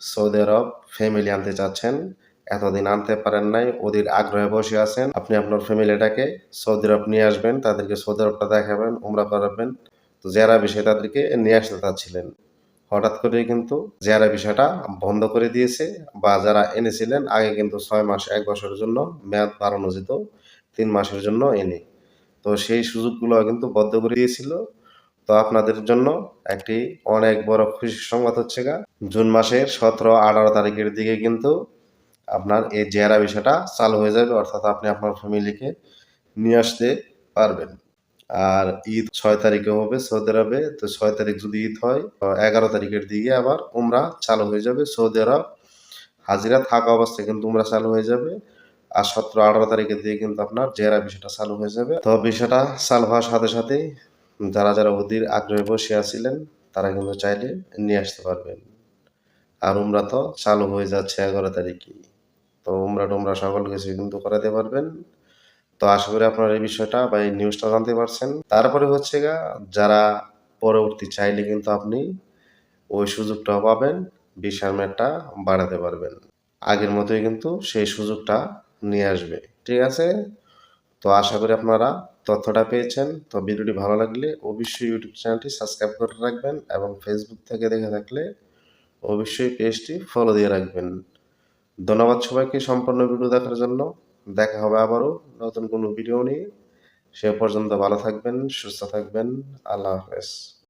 Saudi আরব family আনতে চাচ্ছেন, এতদিন আনতে পারেন নাই, ওদের আগ্রহে বসে আছেন। আপনি আপনার ফ্যামিলিটাকে সৌদি আরব নিয়ে আসবেন, তাদেরকে সৌদি আরবটা দেখাবেন, উমরা করাবেন। তো জেরা বিষয়ে তাদেরকে নিয়ে আসতে চাচ্ছিলেন, হঠাৎ করে কিন্তু জেরা বিষয়টা বন্ধ করে দিয়েছে বা যারা এনেছিলেন, আগে কিন্তু ছয় মাস, এক বছরের জন্য মেয়াদ বাড়ানো যেত, তিন মাসের জন্য এনে। তো সেই সুযোগগুলো কিন্তু বদ্ধ করে দিয়েছিল। তো আপনাদের জন্য একটি অনেক বড় খুশির সংবাদ হচ্ছে গা। জুন মাসের সতেরো, আঠারো তারিখের দিকে কিন্তু আপনার এই জেরা বিষয়টা চালু হয়ে যাবে, অর্থাৎ আপনি আপনার ফ্যামিলিকে নিয়ে আসতে পারবেন। আর ঈদ ছয় তারিখে হবে সৌদি আরবে তো ছয় তারিখ যদি ঈদ হয় এগারো তারিখের দিকে আবার উমরা চালু হয়ে যাবে। সৌদি আরব, হাজিরা থাকা অবস্থায় কিন্তু উমরা চালু হয়ে যাবে। আর সতেরো, আঠারো তারিখের দিকে কিন্তু আপনার জেরা বিষয়টা চালু হয়ে যাবে। তো বিষয়টা চালু হওয়ার সাথে সাথেই যারা যারা অধীর আগ্রহে বসে আছিলেন, তারা কিন্তু চাইলে নিয়ে আসতে পারবেন। আর উমরা তো চালু হয়ে যাচ্ছে এগারো তারিখে তো উমরা টুমরা সকল কিছু কিন্তু করাতে পারবেন। তো আশা করি আপনারা এই বিষয়টা বা এই নিউজটা জানতে পারছেন। তারপরে হচ্ছে গা, যারা পরবর্তী চাইলে কিন্তু আপনি ওই সুযোগটাও পাবেন বিশাল ম্যাটটা বাড়াতে পারবেন। আগের মতোই কিন্তু সেই সুযোগটা নিয়ে আসবে। ঠিক আছে? তো আশা করি আপনারা তথ্যটা পেয়েছেন, তো ভিডিওটি ভালো লাগলে অবশ্যই ইউটিউব চ্যানেলটি সাবস্ক্রাইব করে রাখবেন এবং ফেসবুক থেকে দেখে থাকলে অবশ্যই পেজটি ফলো দিয়ে রাখবেন। ধন্যবাদ সবাইকে সম্পূর্ণ ভিডিও দেখার জন্য। দেখা হবে আবারও নতুন কোনো ভিডিও নিয়ে। সে পর্যন্ত ভালো থাকবেন, সুস্থ থাকবেন। আল্লাহ হাফেজ।